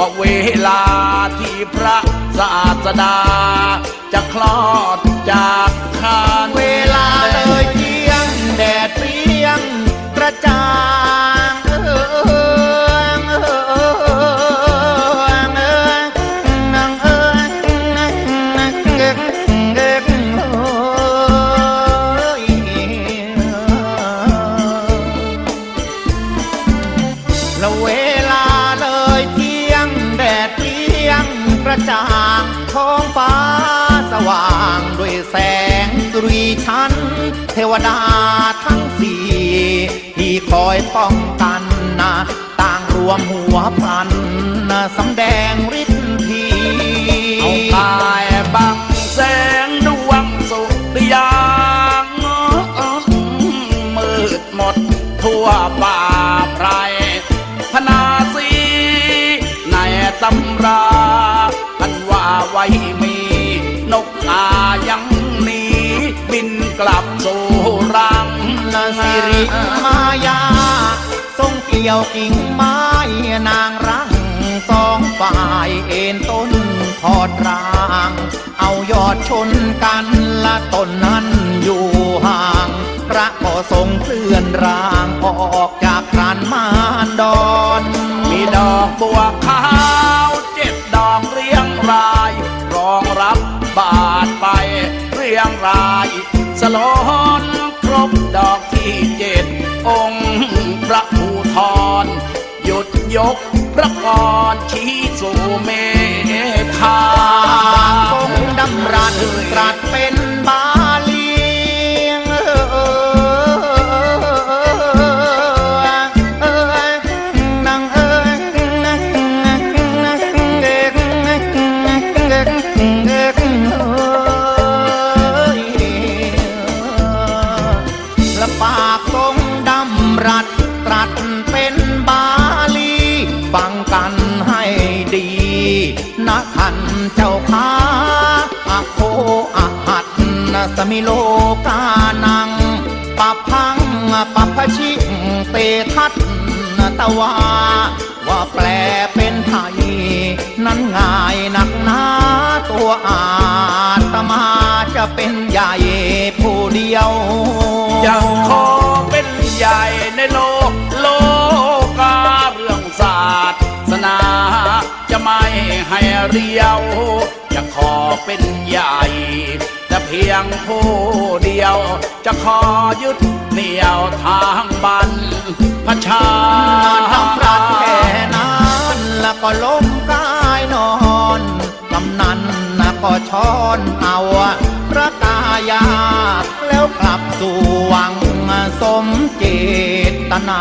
ว่าเวลาที่พระศาสดา จะคลอดจากคานเวลาเลย ยงกระจ่างท้องฟ้าสว่างด้วยแสงสุรีชันเทวดาทั้งสี่ที่คอยป้องกันนะต่างรวมหัวพลันนะสำแดงฤทธิ์ทีเอากายบัง มายาทรงเกี่ยวกิ่งไม้นางรังสองฝ่ายเอ็นต้นทอดราง เอายอดชนกันละต้นนั้นอยู่ห่าง พระก็ทรงเคลื่อนร่างออกจากพรานมารดอน มีดอกบัวขาวเจ็ดดอกเรียงรายรองรับบาทไปเรียงรายสโลน รบดอกที่เจ็ด องค์พระภูทร หยุดยกพระกรชี้สู่เม เจ้าค้าอะโคอะหัดนสมิโลกานังปะพังปะพชิเตทัตตะวาว่าแปลเป็นไทย นั้นง่ายนักหนาตัวอาตมาจะเป็นใหญ่ผู้เดียวเป็น เรียว จะขอเป็นใหญ่ แต่เพียงผู้เดียว จะขอยึดเหนี่ยวทางบันพชาทำรักแค่นั้นแล้วก็ล้มกายนอนกำนันนะก็ช้อนเอาพระกายา แล้วกลับสู่วังสมเจตนา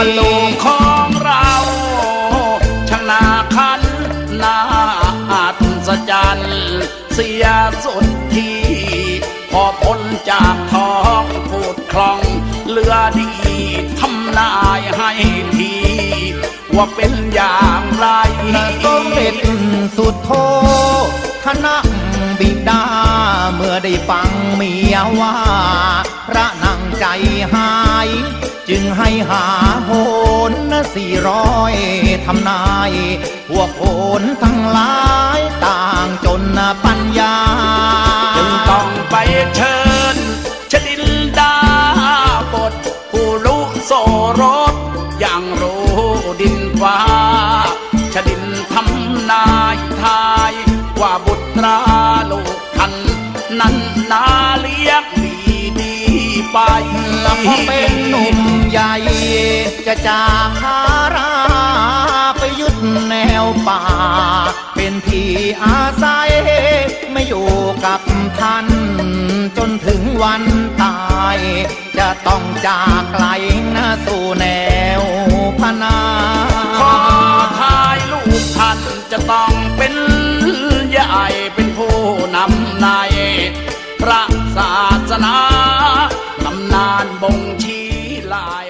วันลูกของเราชนะคันนาอัศจรรย์เสียสุดที่ พอพ้นจากท้องพูดคล่องเลือดีทำนายให้ที ว่าเป็นอย่างไรสมเด็จสุดโทคณะบิดาเมื่อได้ฟังเมียว่า จึงให้หาโหนสี่ร้อยทำนาย พวกโหนทั้งหลายต่างจนปัญญา จึงต้องไปเชิญชดินดาบทผู้รู้โสรสอย่างรู้ดินฟ้าชดินทำนายทายว่าบุตราลูกท่านนั้นนาเลี้ยงดีดีไป ละพอเป็นหนุ่มใหญ่ จะจากคาราไปยุดแนวป่า เป็นทีอาศัย ไม่อยู่กับท่าน จนถึงวันตาย จะต้องจากไกลนะสู่แนวพนาขอทายลูกท่านจะต้องเป็นใหญ่เป็นผู้นำในพระศาสนา บ่งชี้ลาย